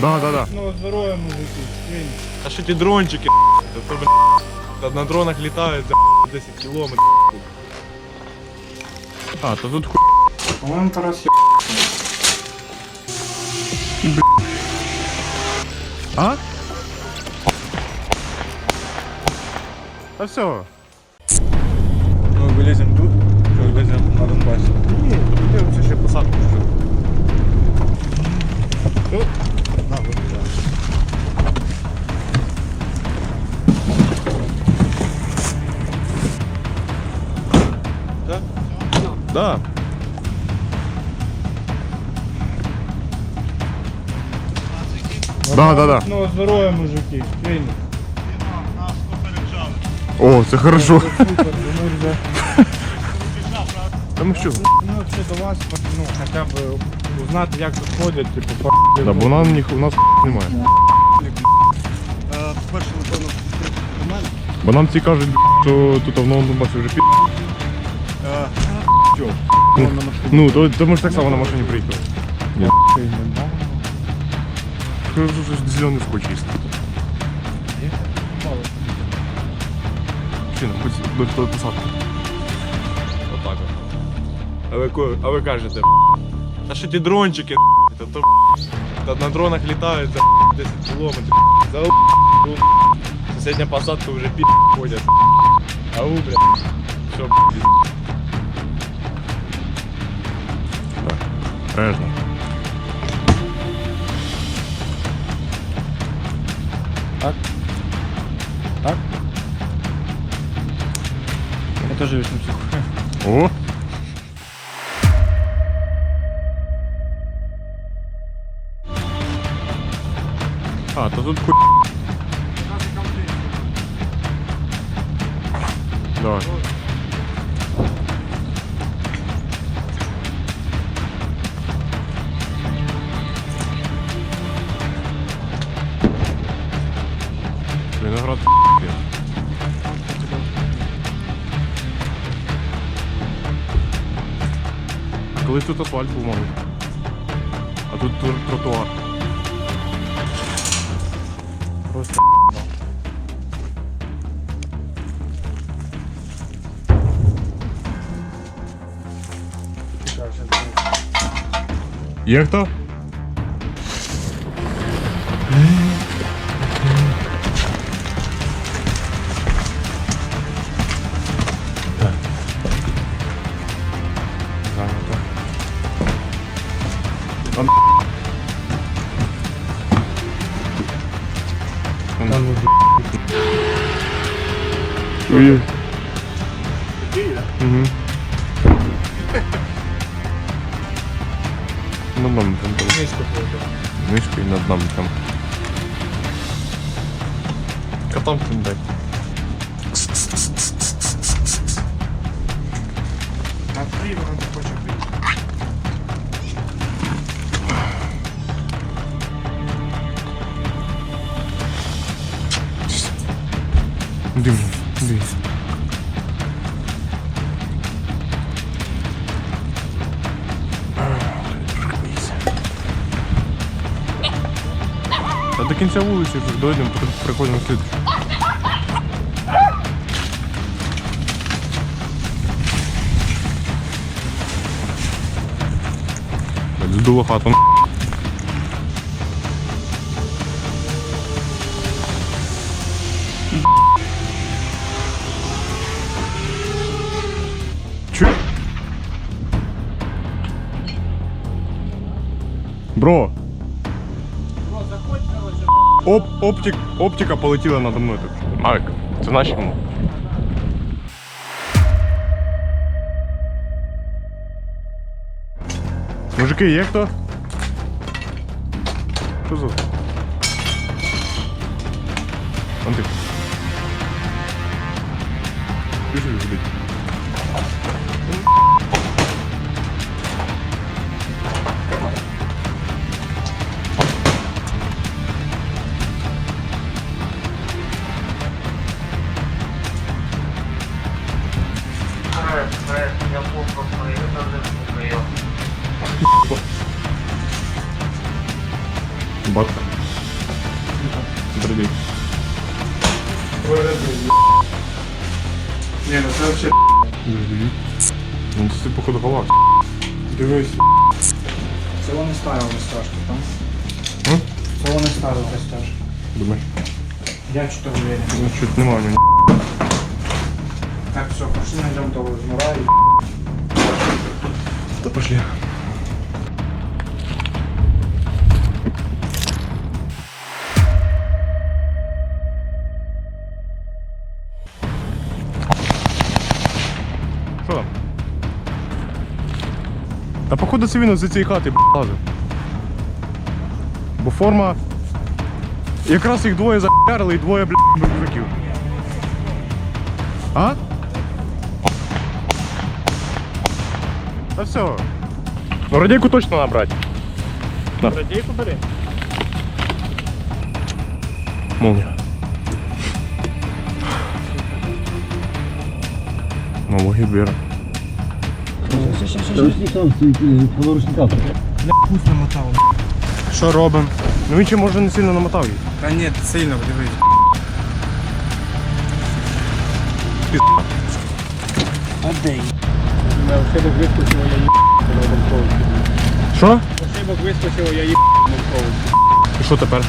Да, да, да. Ну, здоровья, мужики. Свиньи. А що ті дрончики, то, блядь, на дронах літають за 10 кілометрів. А, то тут ху... По-моему, Тарас А? Та все. Мы вылезем тут, вылезем на Донбассе. Ні, дивимося ще посадку. Да, да, да. Ну, здоровья, мужики. Свиньи. О, це хорошо. Супер, ну, ребят. Та ми що? Ну, вообще до вас, ну, хотя бы узнать, як тут ходять, типу, по Да, бо нам ні, у нас немає. Перше, напевно, до мене. Бо нам ці кажуть, що тут в новому Донбасі вже пі... Чо? Ну, Ну, то, то ми ж так само на машині приїхали. Ні. Кажу, що щось зелений скотч є. Чи на хоч до до посадки. Отак от. А ви, ко- а ви кажете, а що ті дрончики, то, то та на дронах літають за 10 кілометрів. За Сусідня посадка вже пі ходять. Ау, бля. Що, бля. Режно. Так? Так? Я тоже психу. О! А, то тут хуй. Давай. Колись тут асфальт був, мабуть. А тут тр- тротуар. Просто Є хто? Ой. Угу. Над нами там там. мишка ходит. Мишкою над нами там. Котом там дай. Смотри, он хочет быть Дим, дивись. Та до кінця вулиці вже дойдемо, потім приходимо на слід. Здуло хату. Чё? Бро. Оп, оптик, оптика полетіла надо мною тут. Мавик, це наші кому. Мужики, є хто? Що за? Антик. Пішли Батка. Дредей. Ні, ну це взагалі Дредей. Ну, це походу, галак. дивись. Це вони ставили стяжки, там? М? Це вони ставили стяжки. Думаєш? Я чого уверен. Ну, чуть нема в нього. Так, все, пошли найдем того жмура и... Та пошли. Що там? Та походу це він з цієї хати лазив. Бо форма. Якраз їх двоє за**ярили і двоє, блядь. А? Та все. Ну радійку точно набрати. На. Радейку бери. Молния. Нового Гібера. Пусть намотал. Що робимо? Ну він ще може не сильно намотав її. Да нет, сильно, дивись. Отдай. Ошибок вискочило, я їб на одному Що? Ошибок вискочило, я їб на І що тепер?